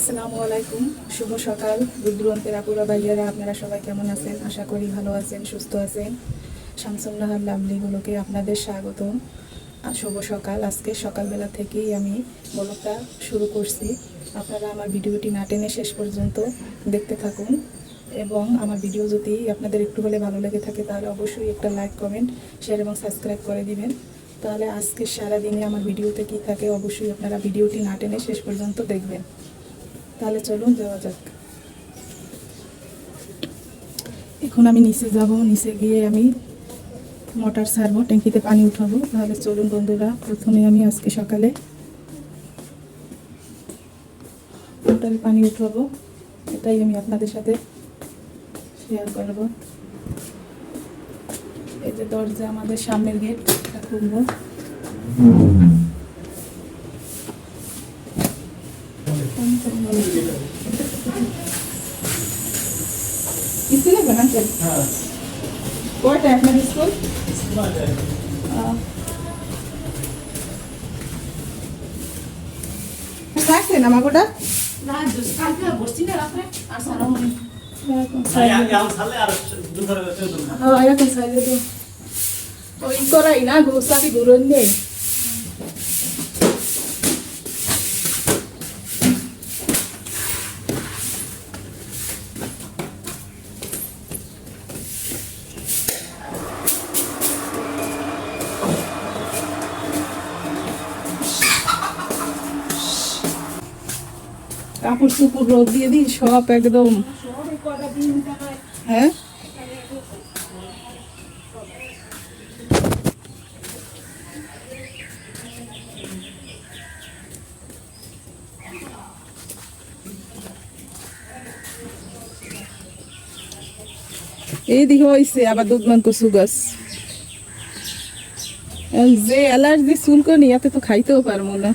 আসসালামু আলাইকুম, শুভ সকাল। দূরদূরান্তের আপুরা, ভাইয়ারা, আপনারা সবাই কেমন আছেন? আশা করি ভালো আছেন, সুস্থ আছেন। শামসুল্লাহার লাভলিগুলোকে আপনাদের স্বাগত শুভ সকাল। আজকে সকালবেলা থেকেই আমি ব্লগটা শুরু করছি। আপনারা আমার ভিডিওটি না টেনে শেষ পর্যন্ত দেখতে থাকুন। এবং আমার ভিডিও যদি আপনাদের একটু হলে ভালো লেগে থাকে, তাহলে অবশ্যই একটা লাইক, কমেন্ট শেয়ার এবং সাবস্ক্রাইব করে দিবেন। তাহলে আজকে সারাদিনে আমার ভিডিওতে কি থাকে, অবশ্যই আপনারা ভিডিওটি না টেনে শেষ পর্যন্ত দেখবেন। তাহলে চলুন, যাওয়া যাক। এখন আমি নিচে যাব, নিচে গিয়ে আমি মোটর ছাড়বো, ট্যাঙ্কিতে পানি উঠাবো। তাহলে চলুন বন্ধুরা, প্রথমে আমি আজকে সকালে মোটরে পানি উঠাবো। এটাই আমি আপনাদের সাথে শেয়ার করব। এই যে দরজা আমাদের সামনের গেট এটা খুলবো। স্কুলে কয়টা আপনার স্কুল আহ। আমার গোটা এরকম এ- হ্যাঁ, দিও। ওই করাই না গোসাবি ঘুরন নেই কাপড় চুপড় রোদ দিয়ে দিই, সব একদম। হ্যাঁ? এই দিকে হয়েছে আবার দুধমান কচু গাছ। যে অ্যালার্জি চুলকনি, এতে তো খাইতেও পারব না।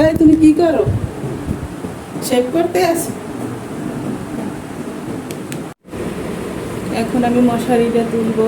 এই তুমি কি করো? শেভ করতে আছো এখন আমি মশারিটা তুলবো।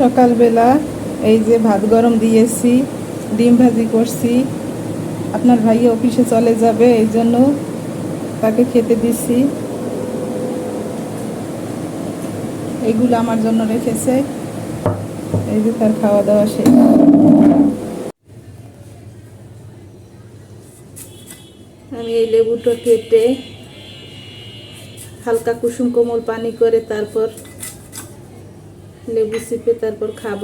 সকালবেলা এই যে ভাত গরম দিয়েছি, ডিম ভাজি করছি। আপনার ভাই অফিসে চলে যাবে, এই জন্য তাকে খেতে দিছি। এগুলো আমার জন্য রেখেছে। এই যে তার খাওয়া দাওয়া শেষ। আমি এই লেবুটা কেটে হালকা কুসুম কোমল পানি করে তারপর লেবু চিপে তারপর খাব।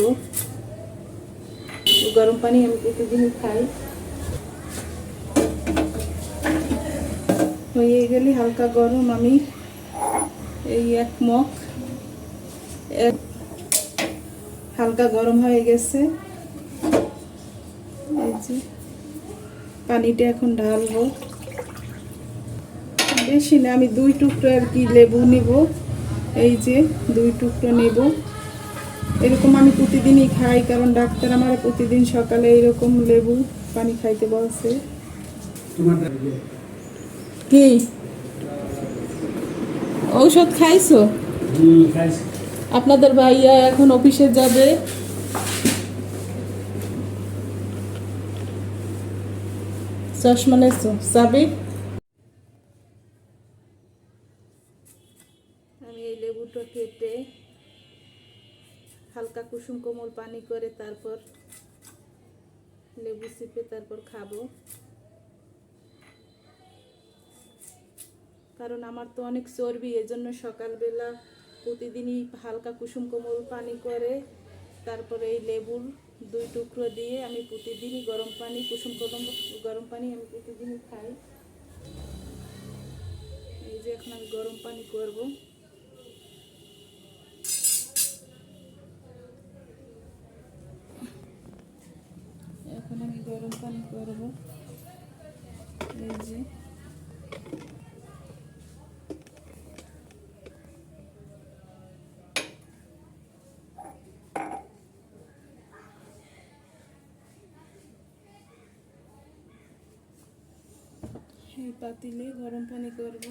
গরম পানি আমি প্রতিদিনই খাই। হয়ে গেলে হালকা গরম আমি এই এক মগ, এক হালকা গরম হয়ে গেছে। এই যে পানিটা এখন ঢালবো। বেশি না, আমি দুই টুকরো আর কি লেবু নেব। এই যে দুই টুকরো নেব। এরকম আমি প্রতিদিনই খাই কারণ ডাক্তার আমার প্রতিদিন সকালে এরকম লেবু পানি খাইতে বলছে। কি? ঔষধ খাইছো? আপনাদের ভাইয়া এখন অফিসে যাবে। চশমা নেছো সাবিক কুসুম কোমল পানি করে তারপর লেবু চিপে তারপর খাব। কারণ আমার তো অনেক চর্বি, এজন্য সকালবেলা প্রতিদিনই হালকা কুসুম, কোমল পানি করে তারপরে এই লেবুর দুই টুকরো দিয়ে আমি প্রতিদিনই গরম পানি, কুসুম, কোমল গরম পানি আমি প্রতিদিনই খাই। এই যে এখন আমি গরম পানি করব। এখন আমি গরম পানি করব। এই যে। পাতিলে গরম পানি করব।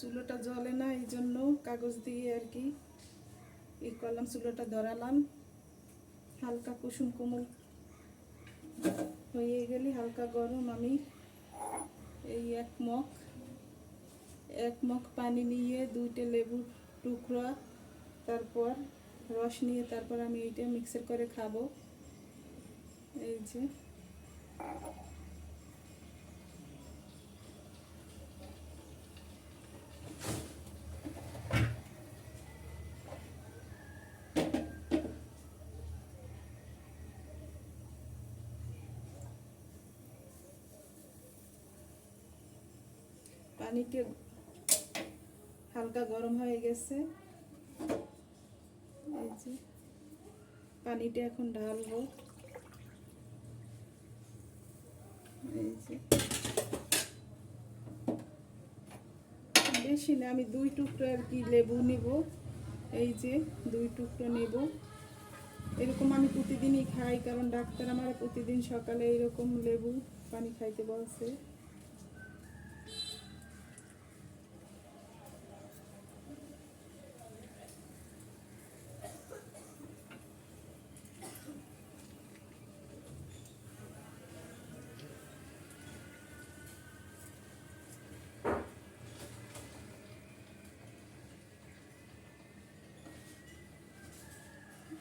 চুলোটা জ্বলে না, এই জন্য কাগজ দিয়ে আর কি এই করলাম, চুলোটা ধরালাম। হালকা কুসুম কোমল হয়ে গেলে হালকা গরম আমি এই এক মগ এক মগ পানি নিয়ে দুইটা লেবুর টুকরা, তারপর রস নিয়ে তারপর আমি এইটা মিক্সার করে খাব। এই যে পানিটা হালকা গরম হয়ে গেছে। এই যে পানিটা এখন ঢালবো। এই যে বেশি না, আমি দুই টুকরো আর কি লেবু নিব। এই যে দুই টুকরো নেব। এরকম আমি প্রতিদিনই খাই, কারণ ডাক্তার আমার প্রতিদিন সকালে এরকম লেবু পানি খাইতে বলছে।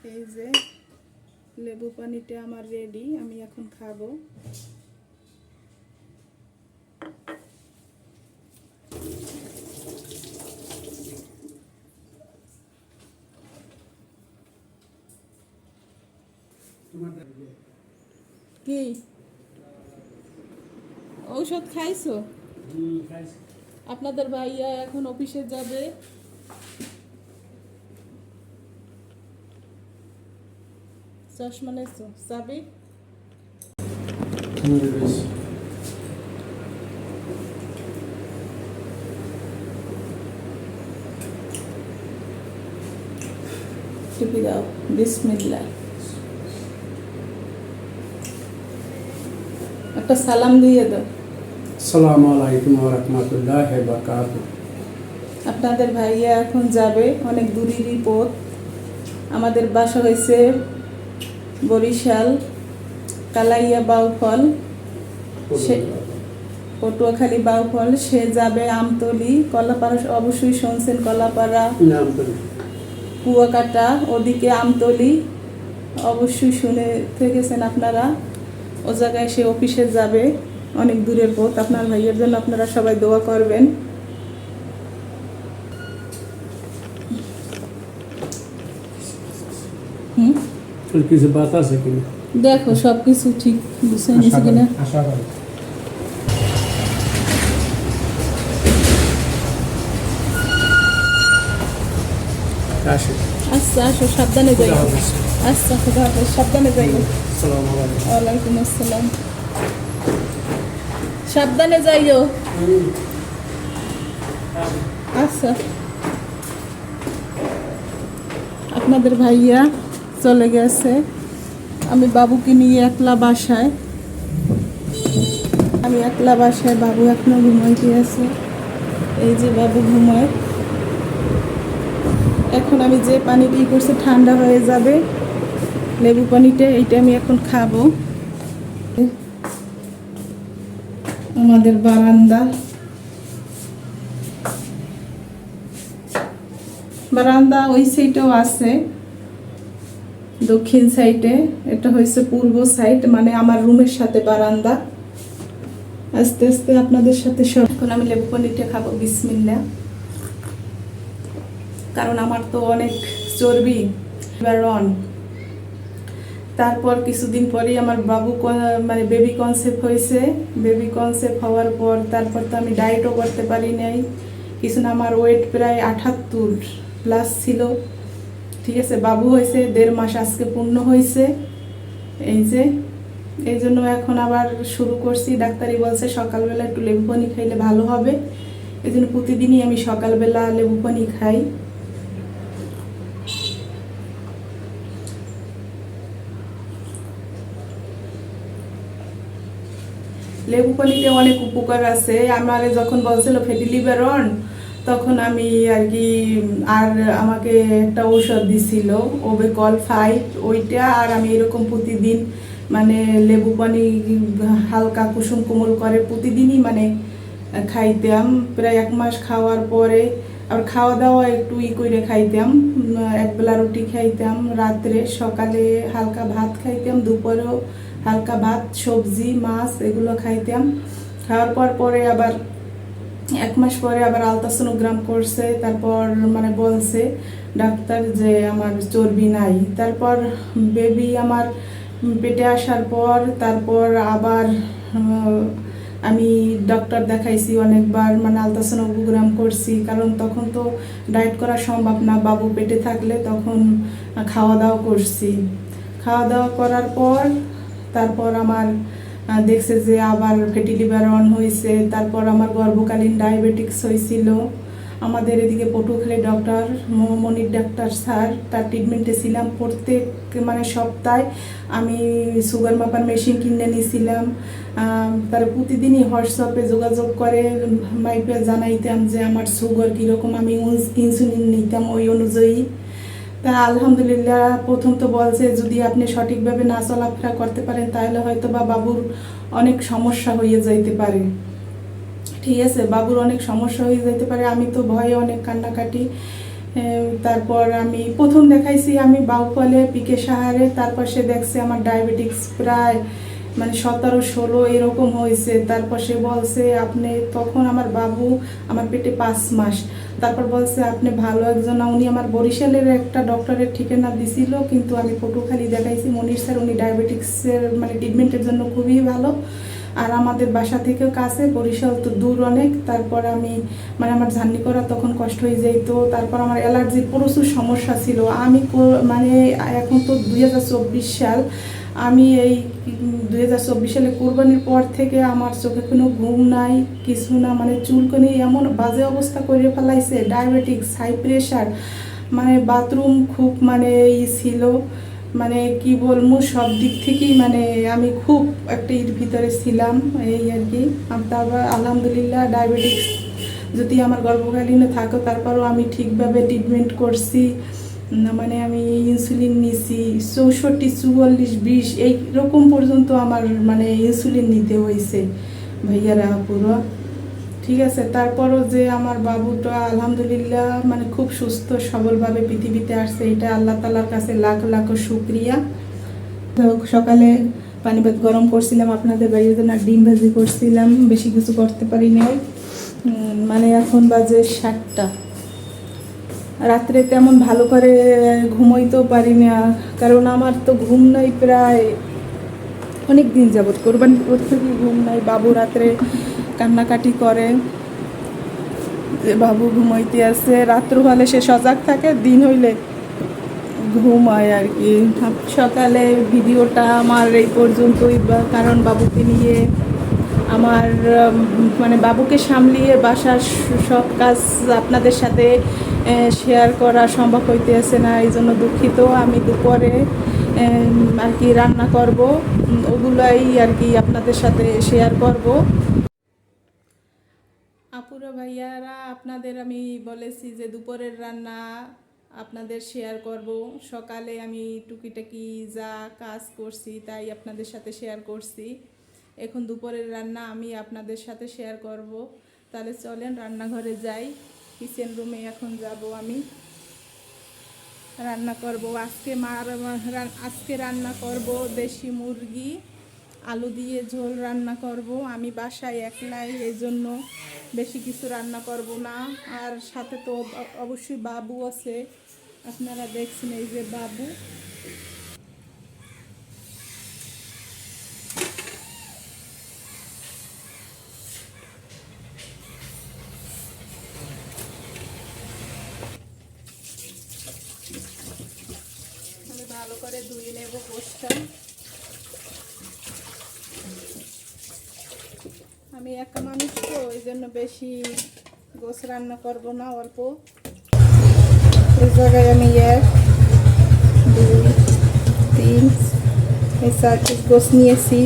এই যে লেবু পানিটা আমার রেডি আমি এখন খাব। কি? ঔষধ খাইছো। আপনাদের ভাইয়া এখন অফিসে যাবে। চশমা নেছো চাবি টিপি দাও বিসমিল্লাহ একটা সালাম দিয়ে দাও আসসালামু আলাইকুম রহমতুল্লাহ বরকাত আপনাদের ভাইয়া এখন যাবে অনেক দূরেরই পথ আমাদের বাসা হয়েছে বরিশাল কালাইয়া বাউফল সে- পটুয়াখালী বাউফল সে যাবে আমতলি কলাপাড়া অবশ্যই শুনছেন কলাপাড়া। কুয়াকাটা ওদিকে আমতলি অবশ্যই শুনে থেকেছেন আপনারা। ও জায়গায় সে অফিসে যাবে অনেক দূরের পথ। আপনার ভাইয়ের জন্য আপনারা সবাই দোয়া করবেন। তোর কিছু বাত আছে কিনা দেখো সব কিছু ঠিক বুঝে নিছে কিনা আশা করি আসে আচ্ছা আসো সাবধানে যাই খুদা হাফেজ। আচ্ছা খুদা হাফেজ সাবধানে যাই আসসালামু আলাইকুম ওয়ালাইকুম আসসালাম সাবধানে যাইও আচ্ছা আপনাদের ভাইয়া চলে গেছে। আমি বাবুকে নিয়ে একলা বাসায়। আমি একলা বাসায় বাবু এখনও ঘুমাইতে আছে এই যে বাবু ঘুমায়। এখন আমি যে পানিটা করছি, ঠান্ডা হয়ে যাবে। লেবু পানিটা এইটা আমি এখন খাব। আমাদের বারান্দা। বারান্দা ওই সাইডেও আছে। দক্ষিণ সাইডে, এটা হয়েছে পূর্ব সাইড মানে আমার রুমের সাথে বারান্দা। আস্তে আস্তে আপনাদের সাথে সব এখন আমি লেবু পানিটা খাব, বিসমিল্লা। কারণ আমার তো অনেক চর্বি রন। তারপর কিছুদিন পরেই আমার বাবু মানে বেবি কনসেপ্ট হয়েছে। বেবি কনসেপ্ট হওয়ার পর তারপর তো আমি ডায়েটও করতে পারি নাই। কিছু না, আমার ওয়েট প্রায় আঠাত্তর প্লাস ছিল। ঠিক আছে, বাবু হয়েছে, দেড় মাস আজকে পূর্ণ হয়েছে। এই যে, এই জন্য এখন আবার শুরু করছি। ডাক্তারি বলছে সকালবেলা একটু লেবু পানি খাইলে ভালো হবে। এই জন্য প্রতিদিনই আমি সকালবেলা লেবু পানি খাই। লেবু পানিতে অনেক উপকার আছে। আমার যখন বলছিল ফ্যাটি লিভার তখন আমি আর কি, আর আমাকে একটা ঔষধ দিছিল ওবেকল ফাইভ ওইটা, আর আমি এরকম প্রতিদিন মানে লেবু পানি, হালকা কুসুম কোমল করে প্রতিদিনই মানে খাইতাম। প্রায় এক মাস খাওয়ার পরে, আর খাওয়া দাওয়া একটু ই করে খাইতাম, একবেলা রুটি খাইতাম রাত্রে, সকালে হালকা ভাত খাইতাম, দুপুরেও হালকা ভাত, সবজি, মাছ এগুলো খাইতাম। খাওয়ার পর পরে আবার এক মাস পরে আবার আলট্রাসোনোগ্রাম করছে, তারপর মানে বলছে ডাক্তার যে আমার চর্বি নাই। তারপর বেবি আমার পেটে আসার পর, তারপর আবার আমি ডক্টর দেখাইছি অনেকবার মানে আলট্রাসোনোগ্রাম করছি, কারণ তখন তো ডায়েট করা সম্ভব না, বাবু পেটে থাকলে তখন খাওয়া দাওয়া করছি। খাওয়া দাওয়া করার পর, তারপর আমার দেখছে যে আবার ফ্যাটি লিভার অন হয়েছে, তারপর আমার গর্ভকালীন ডায়াবেটিক্স হয়েছিল। আমাদের এদিকে Patuakhali doctor Monir doctor sir তার ট্রিটমেন্টে ছিলাম প্রত্যেক মানে সপ্তাহে আমি সুগার মাপার মেশিন কিনে নিয়েছিলাম। তার প্রতিদিনই হোয়াটসঅ্যাপে যোগাযোগ করে মাইপে জানাইতাম যে আমার সুগার কীরকম, আমি ইনসুলিন নিতাম ওই অনুযায়ী। তা আলহামদুলিল্লাহ, প্রথম তো বলছে যদি আপনি সঠিকভাবে না চলাফেরা করতে পারেন, তাহলে হয়তো বা বাবুর অনেক সমস্যা হয়ে যাইতে পারে। ঠিক আছে, বাবুর অনেক সমস্যা হয়ে যাইতে পারে। আমি তো ভয়ে অনেক কান্নাকাটি তারপর আমি প্রথম দেখাইছি আমি বাউফলে পিকে সাহারে, তারপর সে দেখছে আমার ডায়াবেটিক্স প্রায় মানে সতেরো, ষোলো এরকম হয়েছে। তারপর সে বলছে, আপনি তখন আমার বাবু, আমার পেটে পাঁচ মাস। তারপর বলছে, আপনি ভালো একজন উনি আমার বরিশালের একটা ডক্টরের ঠিকানা দিছিল, কিন্তু আমি পটুখালি দেখাইছি। মনির স্যার, উনি ডায়াবেটিক্সের মানে ট্রিটমেন্টের জন্য খুবই ভালো। আর আমাদের বাসা থেকেও কাছে, বরিশাল তো দূর অনেক। তারপর আমি মানে আমার ঝান্নি করা তখন কষ্ট হয়ে যেত তারপর আমার অ্যালার্জির প্রচুর সমস্যা ছিল। আমি মানে এখন তো দু হাজার চব্বিশ সাল। আমি এই দু হাজার চব্বিশ সালে কোরবানির পর থেকে আমার চোখে কোনো ঘুম নাই, কিছু না মানে চুলকনি এমন বাজে অবস্থা করে ফেলাইছে ডায়াবেটিক্স হাই প্রেশার মানে বাথরুম খুব মানে ই ছিল মানে কি বলব, সব দিক থেকেই মানে আমি খুব একটা ইর ভিতরে ছিলাম, এই আর কি। তারপর আলহামদুলিল্লাহ ডায়াবেটিক্স যদি আমার গর্ভকালীনে থাকো তারপরও আমি ঠিকভাবে ট্রিটমেন্ট করছি। মানে আমি ইনসুলিন নিছি, চৌষট্টি, চুয়াল্লিশ, বিশ এইরকম পর্যন্ত আমার মানে ইনসুলিন নিতে হয়েছে ভাইয়ারা পুরো ঠিক আছে, তারপরও যে আমার বাবুটা আলহামদুলিল্লাহ মানে খুব সুস্থ, সবলভাবে পৃথিবীতে আসছে, এটা আল্লাহ তালার কাছে লাখ লাখ শুক্রিয়া। সকালে পানি ভাত গরম করছিলাম, আপনাদের বাইরে জন্য ডিম ভাজি করছিলাম, বেশি কিছু করতে পারি নাই মানে এখন বাজে সাতটা। রাত্রে তেমন ভালো করে ঘুমোইতেও পারি না, কারণ আমার তো ঘুম নাই প্রায় অনেক দিন যাবত কোরবানির পর থেকে ঘুম নাই, বাবু রাত্রে কান্নাকাটি করে, যে বাবু ঘুমাইতে আছে রাত্র হলে সে সজাগ থাকে, দিন হইলে ঘুম হয় আর কি। সকালে ভিডিওটা আমার এই পর্যন্তই কারণ বাবুকে নিয়ে আমার মানে বাবুকে সামলিয়ে বাসার সব কাজ আপনাদের সাথে শেয়ার করা সম্ভব হইতেছে না এই জন্য দুঃখিত। আমি দুপুরে আর কি রান্না করব, ওগুলাই আর কি আপনাদের সাথে শেয়ার করব। আপুরা ভাইয়ারা, আপনাদের আমি বলেছি যে দুপুরের রান্না আপনাদের শেয়ার করব। সকালে আমি টুকিটাকি যা কাজ করছি তাই আপনাদের সাথে শেয়ার করছি। এখন দুপুরের রান্না আমি আপনাদের সাথে শেয়ার করব। তাহলে চলেন রান্নাঘরে যাই। কিচেন রুমে এখন যাব আমি। রান্না করব। আজকে মার আজকে রান্না করব দেশি মুরগি, আলু দিয়ে ঝোল রান্না করব। আমি বাসায় একলাই এই জন্য বেশি কিছু রান্না করব না। আর সাথে তো অবশ্যই বাবু আছে। আপনারা দেখছেন এই যে বাবু আমি ভালো করে ধুয়ে নেব পোস্টটা আমি একা মানুষ তো ওই জন্য বেশি গোস রান্না করব না, অল্প। এই জায়গায় আমি এক, দুই, তিন গোস নিয়েছি।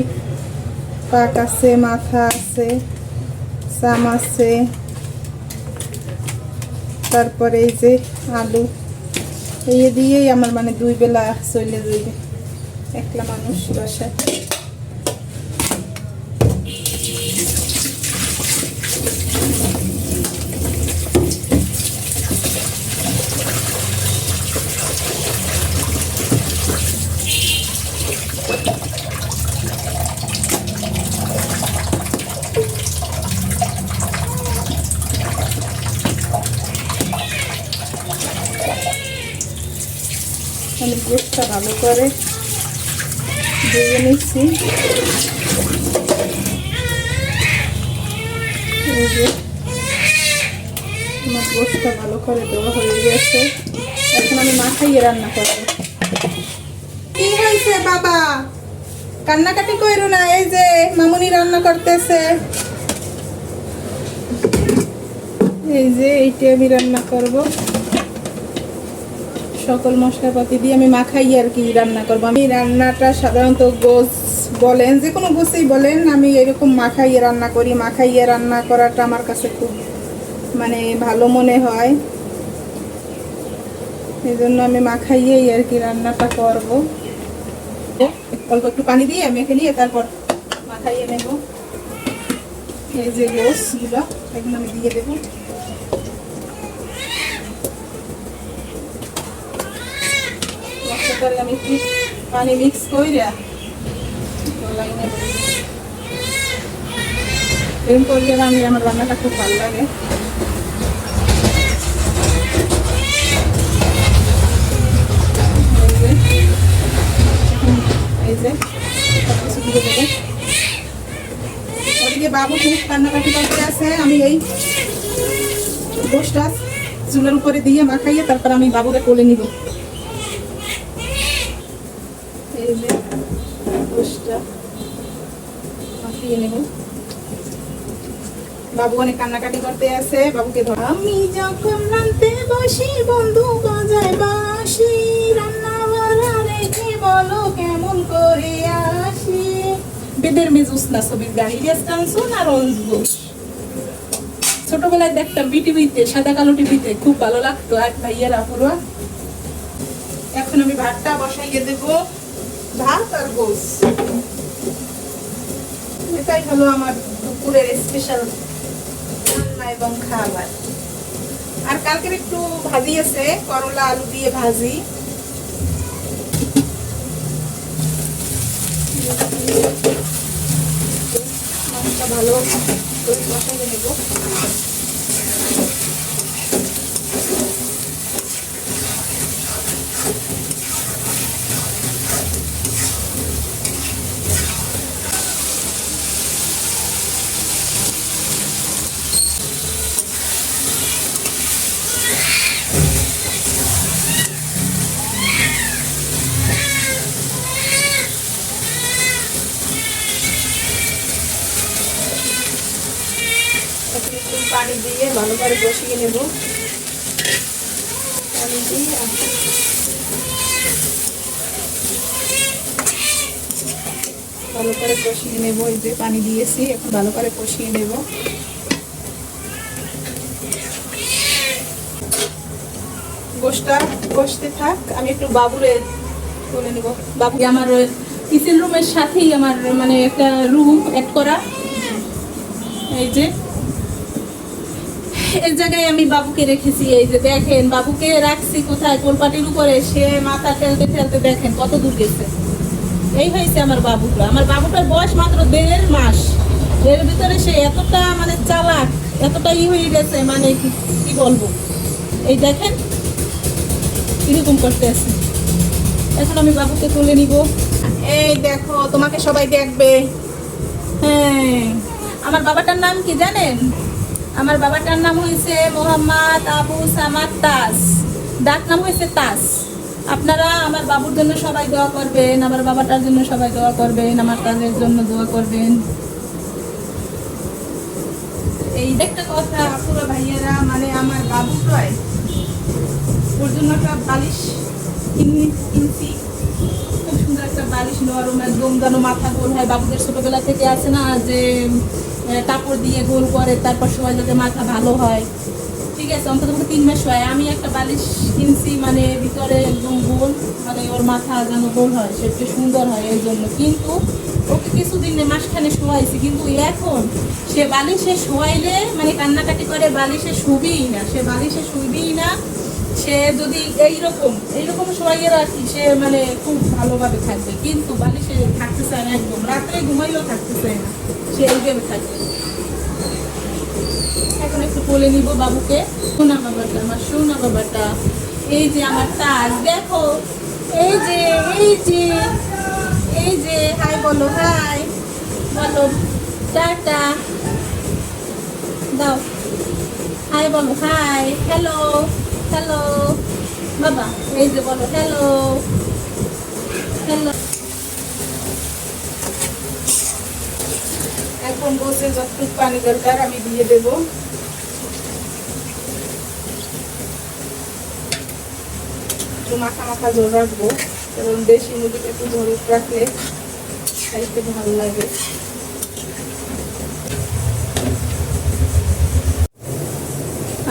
পাক আছে, মাথা আছে, চাম আছে। তারপরে এই যে আলু। এই দিয়েই আমার মানে দুই বেলা চলে যাবে একলা মানুষ বাসায় আমি গোসটা ভালো করে ধুয়ে নিচ্ছি এই যে আমার গোসটা ভালো করে দেওয়া হয়ে গেছে। এখন আমি মাখাইয়ে রান্না করব। কি হয়েছে বাবা? কান্নাকাটি করো না এই যে মামুনি রান্না করতেছে। এই যে এইটা আমি রান্না করব। সকল মশলাপাতি দিয়ে আমি মাখাই আর কি রান্না করব। আমি রান্নাটা সাধারণত গোস বলেন যে কোনো গোসেই বলেন আমি এরকম মাখাইয়ে রান্না করি। মাখাইয়ে রান্না করাটা আমার কাছে খুব মানে ভালো মনে হয়। এই জন্য আমি মাখাইয়েই আর কি রান্নাটা করব। অল্প একটু পানি দিয়ে মেখে নিয়ে তারপর মাখাইয়ে নেব। এই যে গোসগুলো এগুলো আমি দিয়ে দেবো। মশলাটারে আমি একটু পানি মিক্স কইরা এরকম করলে আমি আমার রান্নাটা খুব ভালো লাগে। বাবু আমি চুলের উপরে দিয়ে তারপর আমি কোলে নিব। বাবু অনেক কান্নাকাটি করতে আছে, বাবুকে ধর আমি যখন রান্তে বসি, বন্ধু বাজায় বাসি বেদের মেজুস না ছবির গাড়ি। রেস্টানসুন আর অঞ্জবুস ছোটবেলায় দেখতাম বিটিভিতে সাদা কালো টিভিতে খুব ভালো লাগতো। এক ভাইয়ের আপুরা এখন আমি ভাতটা বসাইয়ে দেবো। ভাত আর গোস। এটাই হলো আমার দুপুরের স্পেশাল রান্না এবং খাবার। আর কালকের একটু ভাজি আছে, করলা, আলু দিয়ে ভাজি। মাছটা ভালো করে নেব নেব। পানি দিয়েছি, এখন ভালো করে কষিয়ে নেব। গোষ্ঠটা কষতে থাক, আমি একটু বাবুরে তুলে নেব। বাবু আমার কিচেন রুমের সাথেই আমার মানে একটা রুম অ্যাড করা? এই যে। এই জায়গায় আমি বাবুকে রেখেছি, এই যে দেখেন, বাবুকে রাখছি কোথায়? কোলপাটির উপরে, সে মাথা ফেলতে ফেলতে দেখেন কত দূর গেছে। এই হয়েছে আমার বাবুটা। আমার বাবুটার বয়স মাত্র দেড় মাস। এর ভিতরে সে এতটা মানে চালাক, এতটা ই হয়ে গেছে মানে কি- বলব? এই দেখেন, কীরকম করতে আছে। এখন আমি বাবুকে তুলে নিব। এই দেখো, তোমাকে সবাই দেখবে। হ্যাঁ আমার বাবাটার নাম কি জানেন? আমার বাবাটার নাম হয়েছে মোহাম্মদ আবু সামাদ তাস। ডাক নাম হয়েছে তাস। আপনারা আমার বাবুর জন্য সবাই দোয়া করবেন, আমার বাবাটার জন্য সবাই দোয়া করবেন, আমার কাজের জন্য দোয়া করবেন। এই একটা কথা পুরো ভাইয়েরা মানে আমার বাবু প্রায় ওর জন্য একটা বালিশ কিনি- কিনছি। খুব সুন্দর একটা বালিশ, নরম একদম যেন মাথা গোল হয়। বাবুদের ছোটবেলা থেকে আছে না যে কাপড় দিয়ে গোল করে, তারপর সবাই যাতে মাথা ভালো হয়। ঠিক আছে, অন্তত তিন মাস হয়। আমি একটা বালিশ কিনছি মানে ভিতরে একদম গোল মানে ওর মাথা যেন গোল হয় সেটা সুন্দর হয় এই জন্য। কিন্তু ওকে কিছুদিন মাসখানে শোয়াইছি, কিন্তু এখন সে বালিশে শোয়াইলে মানে কান্নাকাটি করে, বালিশে শুবিই না, সে বালিশে শুইবেই না। সে যদি এইরকম এইরকম শোয়াইয়ে রাখি, সে মানে খুব ভালোভাবে থাকবে। কিন্তু বালিশে থাকতে চায় না একদম, রাত্রে ঘুমাইলেও থাকতে চায় না, সে এইভাবে থাকবে। এখন একটু কোলে নিব বাবুকে। সোনা বাবাটা, আমার সোনা বাবাটা। এই যে আমার তাজ, দেখো। এই যে এই যে এই যে, হাই বলো হাই। বলো, টাটা। দাও। হাই বলো, হাই। Hello hello. বাবা, এই যে বলো, হ্যালো। হ্যালো। এখন বসে যতটুকু পানি দরকার, আমি দিয়ে দেব। একটু মাখা মাখা জল রাখব কারণ দেশি মুরগিটা একটু ঝোল রাখলে খাইতে ভালো লাগে।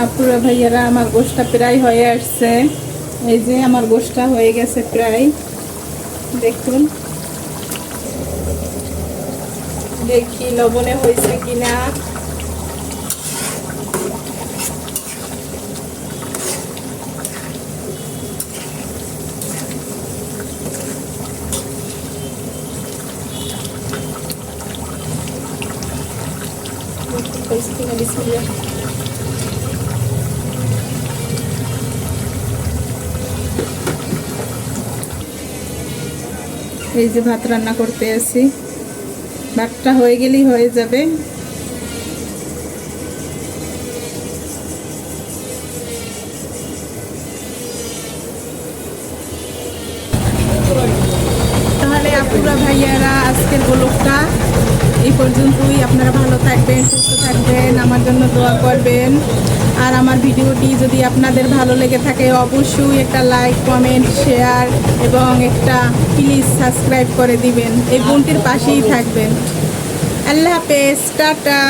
আপুরা ভাইয়ারা, আমার গোষ্ঠটা প্রায় হয়ে আসছে। এই যে আমার গোষ্ঠটা হয়ে গেছে প্রায়। দেখুন। দেখি লবণে হয়েছে কিনা। এই যে ভাত রান্না করতে আছি ভাতটা হয়ে গেলেই হয়ে যাবে। ভিডিওটি যদি আপনাদের ভালো লেগে থাকে, অবশ্যই একটা লাইক কমেন্ট শেয়ার এবং একটা প্লিজ সাবস্ক্রাইব করে দিবেন। এই বোনটির পাশেই থাকবেন। আল্লাহ হাফেজ, টাটা।